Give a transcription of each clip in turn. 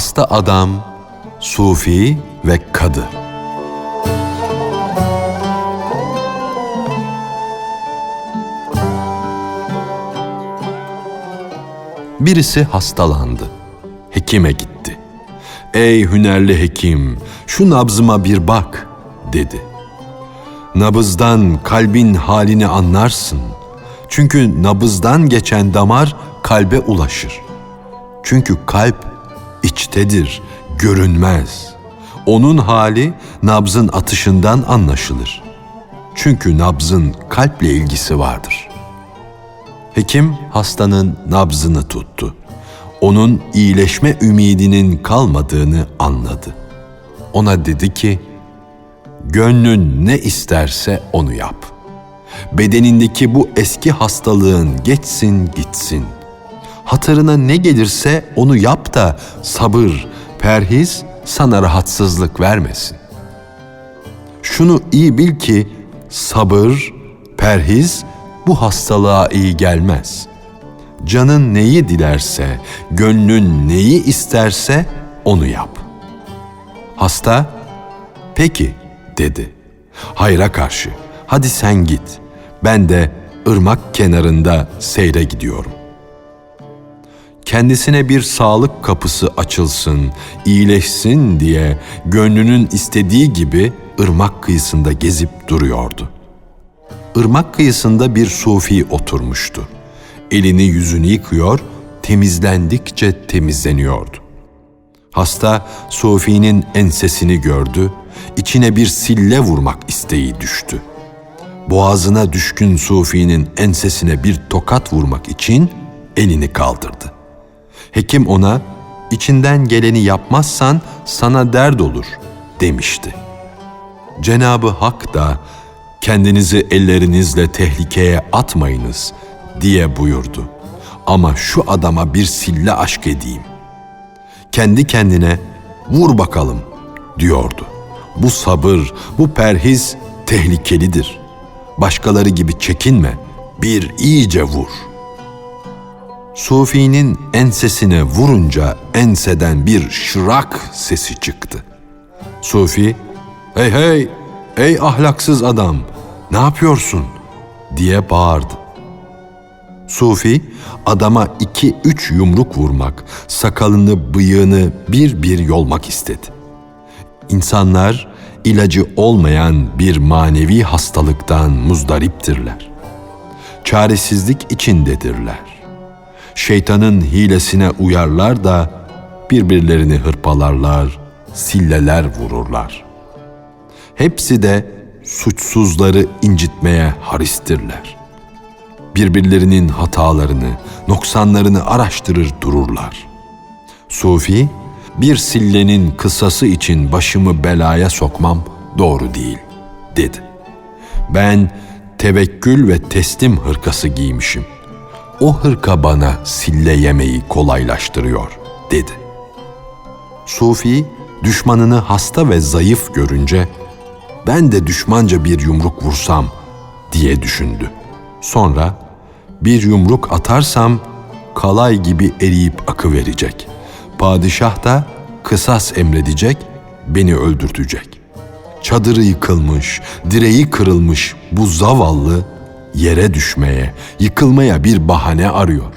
Hasta adam, sufi ve kadı. Birisi hastalandı. Hekime gitti. Ey hünerli hekim, şu nabzıma bir bak, dedi. Nabızdan kalbin halini anlarsın. Çünkü nabızdan geçen damar kalbe ulaşır. Çünkü kalp içtedir, görünmez. Onun hali nabzın atışından anlaşılır. Çünkü nabzın kalple ilgisi vardır. Hekim hastanın nabzını tuttu. Onun iyileşme ümidinin kalmadığını anladı. Ona dedi ki, Gönlün ne isterse onu yap. Bedenindeki bu eski hastalığın geçsin gitsin. Hatırına ne gelirse onu yap da sabır, perhiz sana rahatsızlık vermesin. Şunu iyi bil ki sabır, perhiz bu hastalığa iyi gelmez. Canın neyi dilerse, gönlün neyi isterse onu yap. Hasta, peki dedi. Hayra karşı, hadi sen git. Ben de ırmak kenarında seyre gidiyorum. Kendisine bir sağlık kapısı açılsın, iyileşsin diye gönlünün istediği gibi ırmak kıyısında gezip duruyordu. Irmak kıyısında bir sufi oturmuştu. Elini yüzünü yıkıyor, temizlendikçe temizleniyordu. Hasta Sufi'nin ensesini gördü, içine bir sille vurmak isteği düştü. Boğazına düşkün Sufi'nin ensesine bir tokat vurmak için elini kaldırdı. Hekim ona, içinden geleni yapmazsan sana dert olur demişti. Cenabı Hak da kendinizi ellerinizle tehlikeye atmayınız diye buyurdu. Ama şu adama bir sille aşk edeyim. Kendi kendine vur bakalım diyordu. Bu sabır, bu perhiz tehlikelidir. Başkaları gibi çekinme, bir iyice vur. Sufi'nin ensesine vurunca enseden bir şırak sesi çıktı. Sufi, hey hey, ey ahlaksız adam, ne yapıyorsun? diye bağırdı. Sufi adama iki üç yumruk vurmak, sakalını bıyığını bir bir yolmak istedi. İnsanlar ilacı olmayan bir manevi hastalıktan muzdariptirler. Çaresizlik içindedirler. Şeytanın hilesine uyarlar da birbirlerini hırpalarlar, silleler vururlar. Hepsi de suçsuzları incitmeye haristirler. Birbirlerinin hatalarını, noksanlarını araştırır dururlar. Sufi, bir sillenin kısası için başımı belaya sokmam doğru değil, dedi. Ben tevekkül ve teslim hırkası giymişim. O hırka bana sille yemeyi kolaylaştırıyor, dedi. Sufi, düşmanını hasta ve zayıf görünce, ben de düşmanca bir yumruk vursam diye düşündü. Sonra bir yumruk atarsam kalay gibi eriyip akı verecek. Padişah da kısas emredecek, beni öldürtecek. Çadırı yıkılmış, direği kırılmış bu zavallı yere düşmeye, yıkılmaya bir bahane arıyor.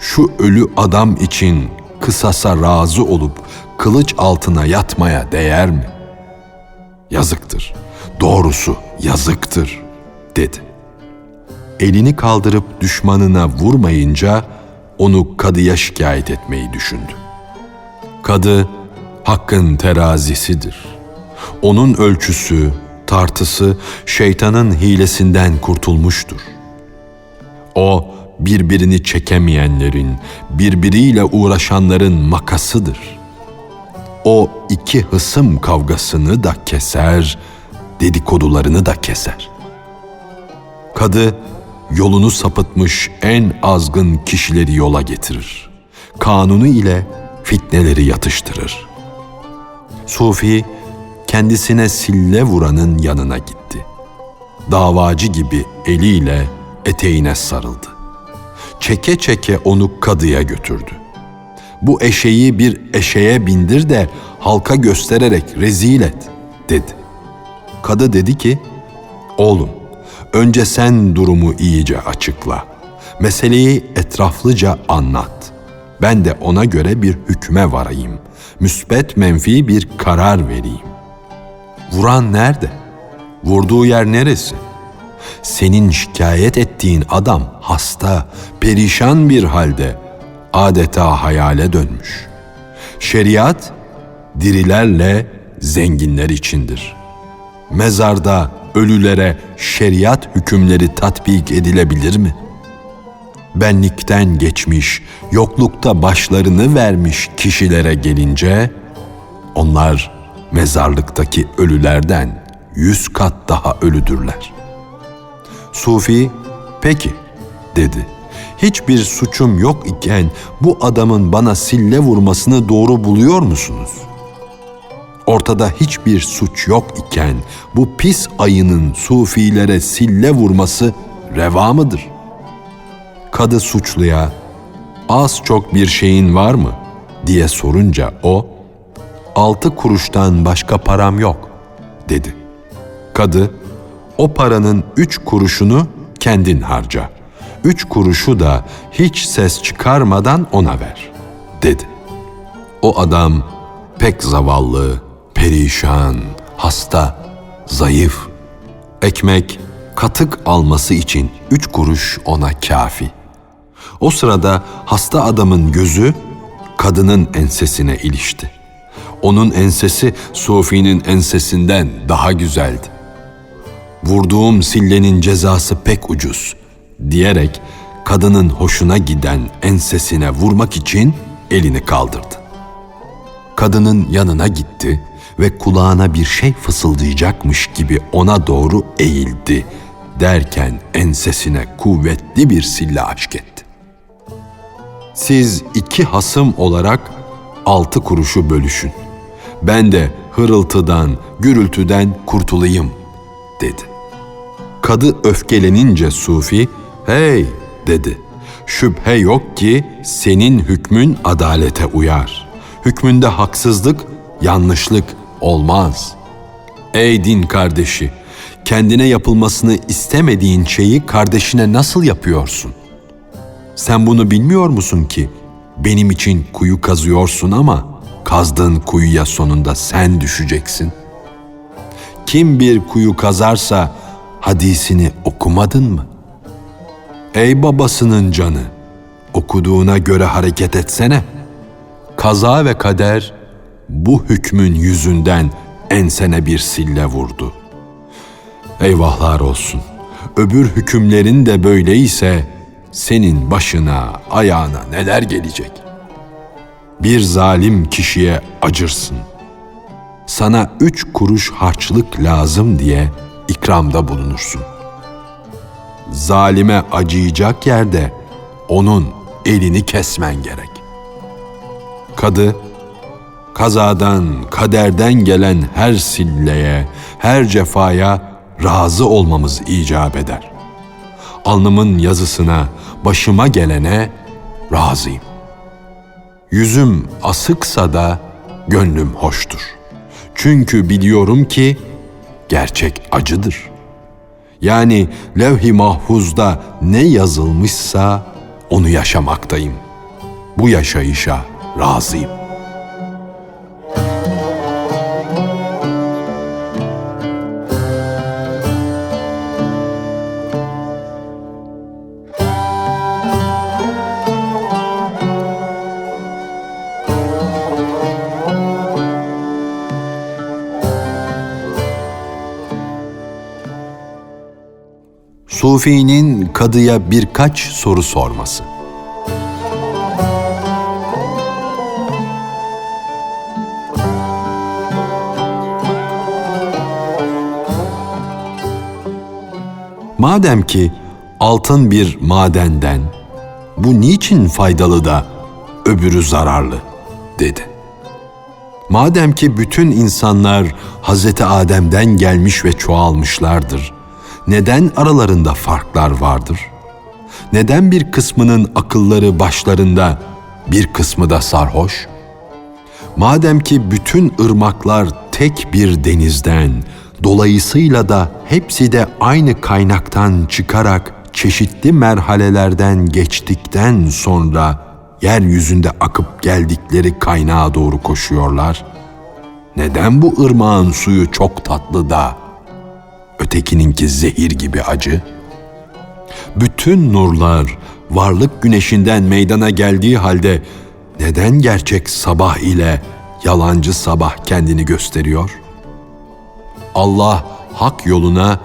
Şu ölü adam için kısasa razı olup kılıç altına yatmaya değer mi? Yazıktır. Doğrusu yazıktır, dedi. Elini kaldırıp düşmanına vurmayınca onu kadıya şikayet etmeyi düşündü. Kadı hakkın terazisidir. Onun ölçüsü, tartısı şeytanın hilesinden kurtulmuştur. O birbirini çekemeyenlerin, birbiriyle uğraşanların makasıdır. O iki hısım kavgasını da keser, dedikodularını da keser. Kadı yolunu sapıtmış en azgın kişileri yola getirir. Kanunu ile fitneleri yatıştırır. Sufi kendisine sille vuranın yanına gitti. Davacı gibi eliyle eteğine sarıldı. Çeke çeke onu kadıya götürdü. Bu eşeği bir eşeğe bindir de halka göstererek rezil et dedi. Kadı dedi ki, oğlum önce sen durumu iyice açıkla. Meseleyi etraflıca anlat. Ben de ona göre bir hükme varayım. Müsbet menfi bir karar vereyim. Vuran nerede? Vurduğu yer neresi? Senin şikayet ettiğin adam hasta, perişan bir halde adeta hayale dönmüş. Şeriat dirilerle zenginler içindir. Mezarda ölülere şeriat hükümleri tatbik edilebilir mi? Benlikten geçmiş, yoklukta başlarını vermiş kişilere gelince onlar mezarlıktaki ölülerden yüz kat daha ölüdürler. Sufi, peki dedi. Hiçbir suçum yok iken bu adamın bana sille vurmasını doğru buluyor musunuz? Ortada hiçbir suç yok iken bu pis ayının sufilere sille vurması reva mıdır? Kadı suçluya az çok bir şeyin var mı diye sorunca o altı kuruştan başka param yok dedi. Kadı o paranın üç kuruşunu kendin harca. Üç kuruşu da hiç ses çıkarmadan ona ver, dedi. O adam pek zavallı, perişan, hasta, zayıf. Ekmek, katık alması için üç kuruş ona kafi. O sırada hasta adamın gözü kadının ensesine ilişti. Onun ensesi Sofi'nin ensesinden daha güzeldi vurduğum sillenin cezası pek ucuz diyerek kadının hoşuna giden ensesine vurmak için elini kaldırdı. Kadının yanına gitti ve kulağına bir şey fısıldayacakmış gibi ona doğru eğildi derken ensesine kuvvetli bir sille aşk etti. Siz iki hasım olarak altı kuruşu bölüşün. Ben de hırıltıdan, gürültüden kurtulayım dedi. Kadı öfkelenince Sufi, hey dedi. Şüphe yok ki senin hükmün adalete uyar. Hükmünde haksızlık, yanlışlık olmaz. Ey din kardeşi, kendine yapılmasını istemediğin şeyi kardeşine nasıl yapıyorsun? Sen bunu bilmiyor musun ki benim için kuyu kazıyorsun ama kazdığın kuyuya sonunda sen düşeceksin. Kim bir kuyu kazarsa hadisini okumadın mı? Ey babasının canı, okuduğuna göre hareket etsene. Kaza ve kader bu hükmün yüzünden ensene bir sille vurdu. Eyvahlar olsun. Öbür hükümlerin de böyleyse senin başına, ayağına neler gelecek? Bir zalim kişiye acırsın. Sana üç kuruş harçlık lazım diye ikramda bulunursun. Zalime acıyacak yerde onun elini kesmen gerek. Kadı, kazadan, kaderden gelen her silleye, her cefaya razı olmamız icap eder. Alnımın yazısına, başıma gelene razıyım. Yüzüm asıksa da gönlüm hoştur. Çünkü biliyorum ki gerçek acıdır. Yani levh-i mahfuzda ne yazılmışsa onu yaşamaktayım. Bu yaşayışa razıyım. Sufi'nin kadıya birkaç soru sorması. Madem ki altın bir madenden, bu niçin faydalı da öbürü zararlı dedi. Madem ki bütün insanlar Hazreti Adem'den gelmiş ve çoğalmışlardır.'' Neden aralarında farklar vardır? Neden bir kısmının akılları başlarında, bir kısmı da sarhoş. Madem ki bütün ırmaklar tek bir denizden, dolayısıyla da hepsi de aynı kaynaktan çıkarak çeşitli merhalelerden geçtikten sonra yeryüzünde akıp geldikleri kaynağa doğru koşuyorlar. Neden bu ırmağın suyu çok tatlı da ötekininki zehir gibi acı? Bütün nurlar varlık güneşinden meydana geldiği halde neden gerçek sabah ile yalancı sabah kendini gösteriyor? Allah hak yoluna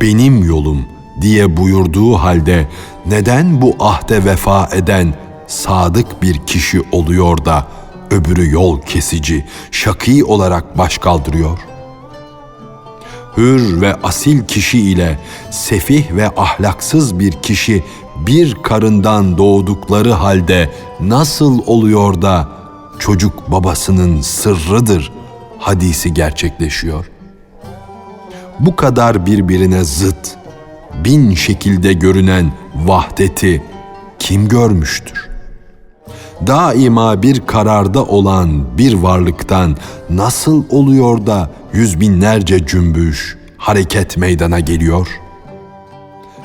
benim yolum diye buyurduğu halde neden bu ahde vefa eden sadık bir kişi oluyor da öbürü yol kesici, şakî olarak baş kaldırıyor? Hür ve asil kişi ile sefih ve ahlaksız bir kişi bir karından doğdukları halde nasıl oluyor da çocuk babasının sırrıdır hadisi gerçekleşiyor? Bu kadar birbirine zıt, bin şekilde görünen vahdeti kim görmüştür? Daima bir kararda olan bir varlıktan nasıl oluyor da yüz binlerce cümbüş, hareket meydana geliyor?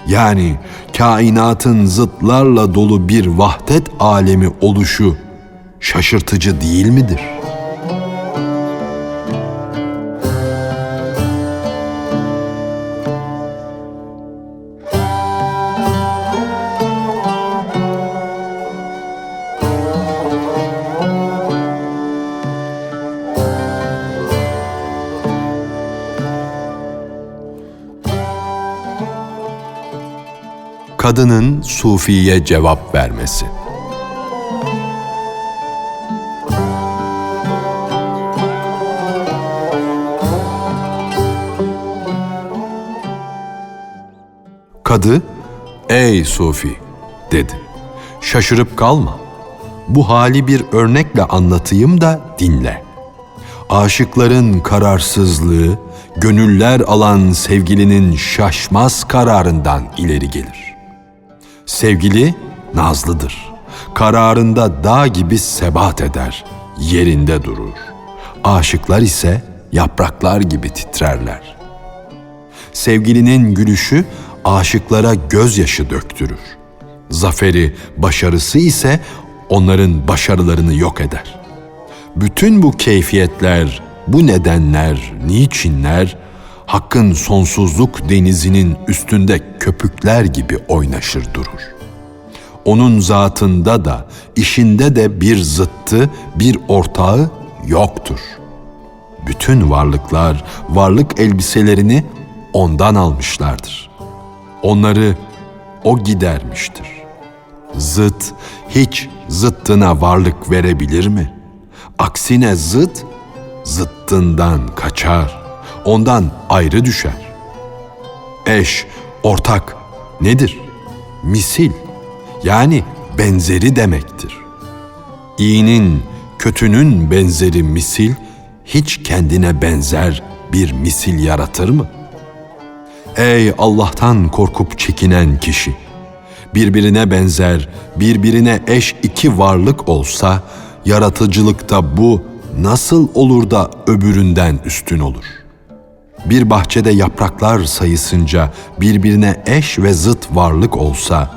Yani kainatın zıtlarla dolu bir vahdet alemi oluşu şaşırtıcı değil midir? Kadının Sufi'ye cevap vermesi. Kadı, ''Ey Sufi'' dedi. ''Şaşırıp kalma. Bu hali bir örnekle anlatayım da dinle. Aşıkların kararsızlığı, gönüller alan sevgilinin şaşmaz kararından ileri gelir. Sevgili nazlıdır. Kararında dağ gibi sebat eder, yerinde durur. Aşıklar ise yapraklar gibi titrerler. Sevgilinin gülüşü aşıklara gözyaşı döktürür. Zaferi, başarısı ise onların başarılarını yok eder. Bütün bu keyfiyetler, bu nedenler, niçinler Hakk'ın sonsuzluk denizinin üstünde köpükler gibi oynaşır durur. Onun zatında da, işinde de bir zıttı, bir ortağı yoktur. Bütün varlıklar varlık elbiselerini ondan almışlardır. Onları o gidermiştir. Zıt hiç zıttına varlık verebilir mi? Aksine zıt zıttından kaçar, ondan ayrı düşer. Eş, ortak nedir? Misil yani benzeri demektir. İyinin, kötünün benzeri misil hiç kendine benzer bir misil yaratır mı? Ey Allah'tan korkup çekinen kişi! Birbirine benzer, birbirine eş iki varlık olsa, yaratıcılıkta bu nasıl olur da öbüründen üstün olur? Bir bahçede yapraklar sayısınca birbirine eş ve zıt varlık olsa,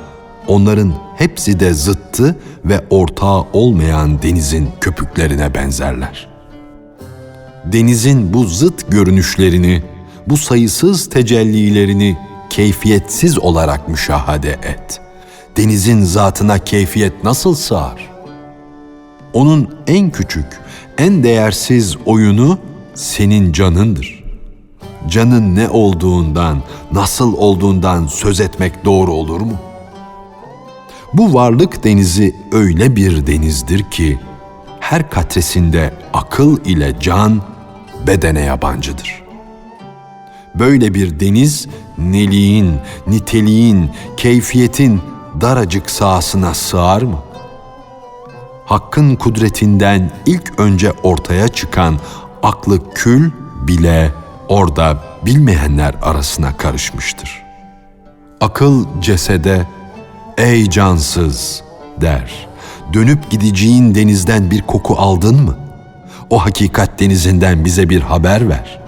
onların hepsi de zıttı ve ortağı olmayan denizin köpüklerine benzerler. Denizin bu zıt görünüşlerini, bu sayısız tecellilerini keyfiyetsiz olarak müşahede et. Denizin zatına keyfiyet nasıl sığar? Onun en küçük, en değersiz oyunu senin canındır. Canın ne olduğundan, nasıl olduğundan söz etmek doğru olur mu? Bu varlık denizi öyle bir denizdir ki her katresinde akıl ile can bedene yabancıdır. Böyle bir deniz neliğin, niteliğin, keyfiyetin daracık sahasına sığar mı? Hakkın kudretinden ilk önce ortaya çıkan aklı kül bile orada bilmeyenler arasına karışmıştır. Akıl cesede ey cansız der. dönüp gideceğin denizden bir koku aldın mı? O hakikat denizinden bize bir haber ver.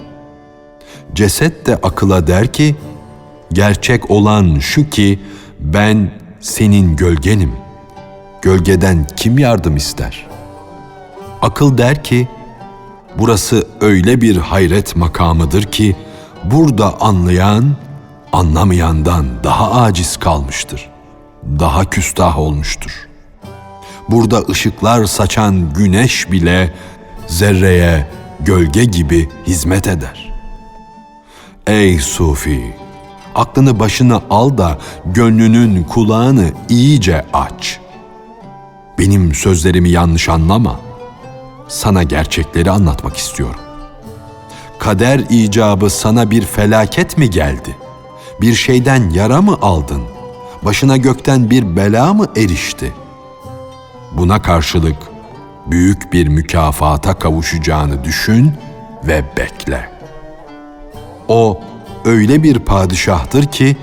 Ceset de akıla der ki, gerçek olan şu ki ben senin gölgenim. Gölgeden kim yardım ister? Akıl der ki, burası öyle bir hayret makamıdır ki burada anlayan anlamayandan daha aciz kalmıştır. Daha küstah olmuştur. Burada ışıklar saçan güneş bile zerreye gölge gibi hizmet eder. Ey Sufi! Aklını başına al da gönlünün kulağını iyice aç. Benim sözlerimi yanlış anlama. Sana gerçekleri anlatmak istiyorum. Kader icabı sana bir felaket mi geldi? Bir şeyden yara mı aldın? Başına gökten bir bela mı erişti? Buna karşılık büyük bir mükafata kavuşacağını düşün ve bekle. O öyle bir padişahtır ki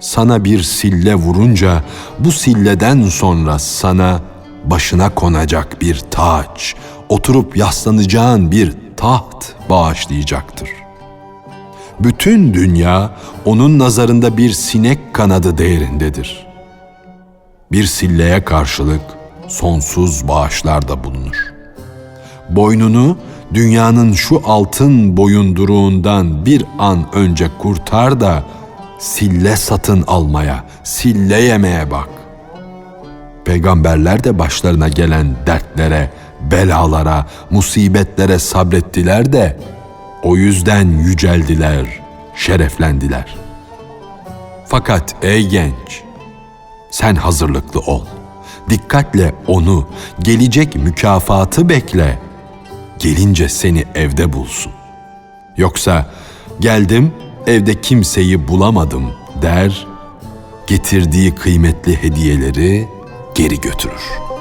sana bir sille vurunca bu silleden sonra sana başına konacak bir taç, oturup yaslanacağın bir taht bağışlayacaktır. Bütün dünya onun nazarında bir sinek kanadı değerindedir. Bir silleye karşılık sonsuz bağışlarda bulunur. Boynunu dünyanın şu altın boyunduruğundan bir an önce kurtar da sille satın almaya, sille yemeye bak. Peygamberler de başlarına gelen dertlere, belalara, musibetlere sabrettiler de o yüzden yüceldiler, şereflendiler. Fakat ey genç, sen hazırlıklı ol. Dikkatle onu, gelecek mükafatı bekle. Gelince seni evde bulsun. Yoksa geldim evde kimseyi bulamadım der, getirdiği kıymetli hediyeleri geri götürür.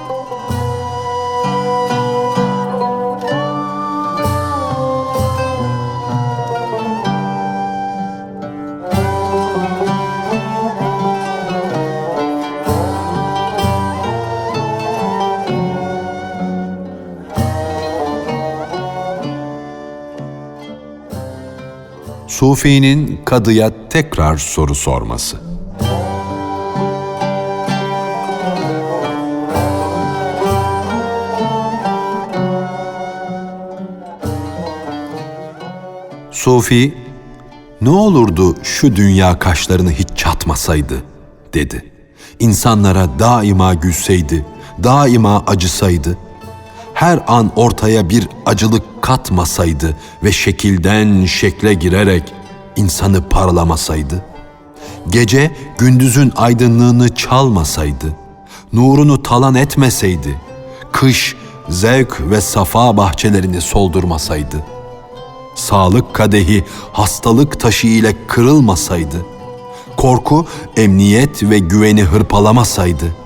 Sufi'nin kadıya tekrar soru sorması. Sufi, ne olurdu şu dünya kaşlarını hiç çatmasaydı, dedi. İnsanlara daima gülseydi, daima acısaydı, her an ortaya bir acılık katmasaydı ve şekilden şekle girerek insanı parlamasaydı, gece gündüzün aydınlığını çalmasaydı, nurunu talan etmeseydi, kış zevk ve safa bahçelerini soldurmasaydı, sağlık kadehi hastalık taşı ile kırılmasaydı, korku emniyet ve güveni hırpalamasaydı,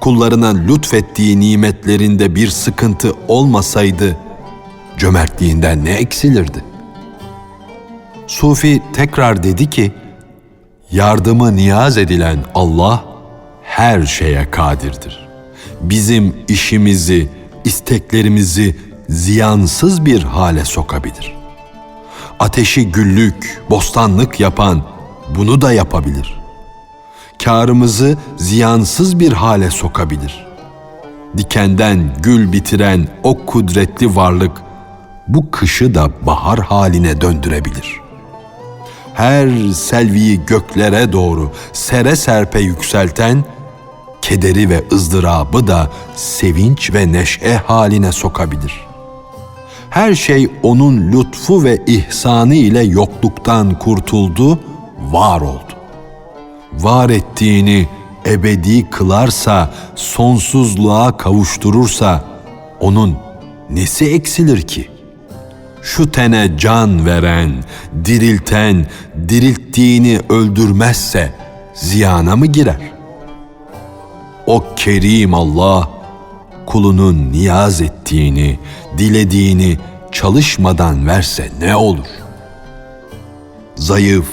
kullarına lütfettiği nimetlerinde bir sıkıntı olmasaydı, cömertliğinden ne eksilirdi? Sufi tekrar dedi ki, yardımı niyaz edilen Allah her şeye kadirdir. Bizim işimizi, isteklerimizi ziyansız bir hale sokabilir. Ateşi güllük, bostanlık yapan bunu da yapabilir. Kârımızı ziyansız bir hale sokabilir. Dikenden gül bitiren o kudretli varlık bu kışı da bahar haline döndürebilir. Her selviyi göklere doğru sere serpe yükselten, kederi ve ızdırabı da sevinç ve neşe haline sokabilir. Her şey onun lütfu ve ihsanı ile yokluktan kurtuldu, var oldu. Var ettiğini ebedi kılarsa, sonsuzluğa kavuşturursa, onun nesi eksilir ki?'' şu tene can veren, dirilten, dirilttiğini öldürmezse ziyana mı girer? O kerim Allah, kulunun niyaz ettiğini, dilediğini çalışmadan verse ne olur? Zayıf,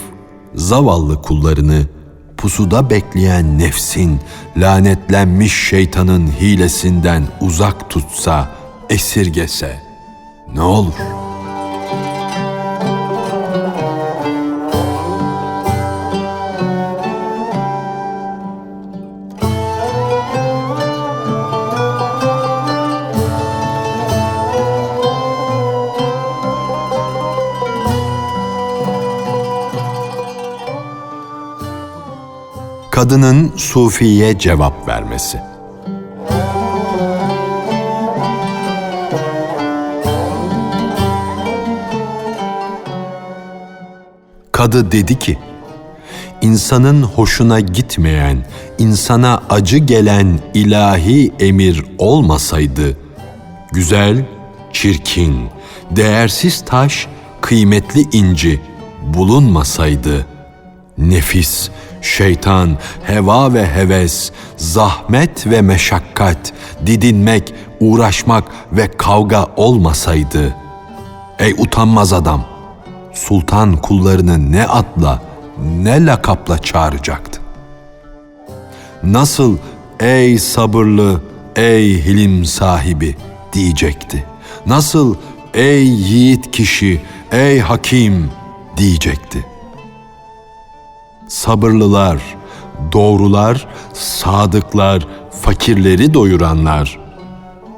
zavallı kullarını pusuda bekleyen nefsin, lanetlenmiş şeytanın hilesinden uzak tutsa, esirgese ne olur? Kadının Sufi'ye cevap vermesi. Kadı dedi ki, insanın hoşuna gitmeyen, insana acı gelen ilahi emir olmasaydı, güzel, çirkin, değersiz taş, kıymetli inci bulunmasaydı, nefis, şeytan, heva ve heves, zahmet ve meşakkat, didinmek, uğraşmak ve kavga olmasaydı, ey utanmaz adam, sultan kullarını ne adla, ne lakapla çağıracaktı? Nasıl ey sabırlı, ey hilim sahibi diyecekti? Nasıl ey yiğit kişi, ey hakim diyecekti? Sabırlılar, doğrular, sadıklar, fakirleri doyuranlar,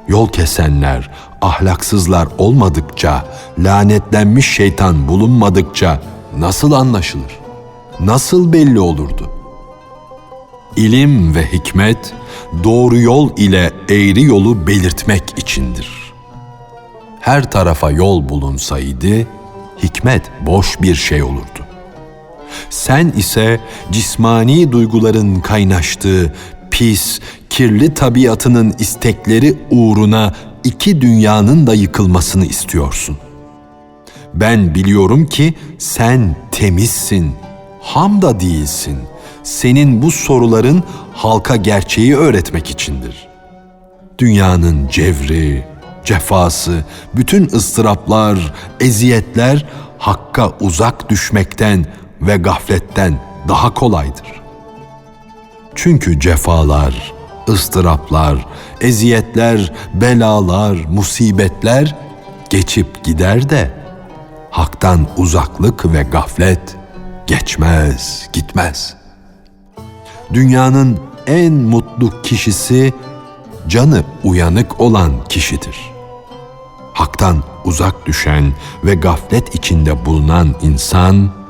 yol kesenler, ahlaksızlar olmadıkça, lanetlenmiş şeytan bulunmadıkça nasıl anlaşılır? Nasıl belli olurdu? İlim ve hikmet doğru yol ile eğri yolu belirtmek içindir. Her tarafa yol bulunsaydı hikmet boş bir şey olurdu. Sen ise cismani duyguların kaynaştığı pis, kirli tabiatının istekleri uğruna iki dünyanın da yıkılmasını istiyorsun. Ben biliyorum ki sen temizsin, ham da değilsin. Senin bu soruların halka gerçeği öğretmek içindir. Dünyanın cevri, cefası, bütün ıstıraplar, eziyetler hakka uzak düşmekten ve gafletten daha kolaydır. Çünkü cefalar, ıstıraplar, eziyetler, belalar, musibetler geçip gider de haktan uzaklık ve gaflet geçmez, gitmez. Dünyanın en mutlu kişisi canı uyanık olan kişidir. Haktan uzak düşen ve gaflet içinde bulunan insan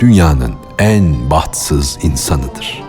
dünyanın en bahtsız insanıdır.''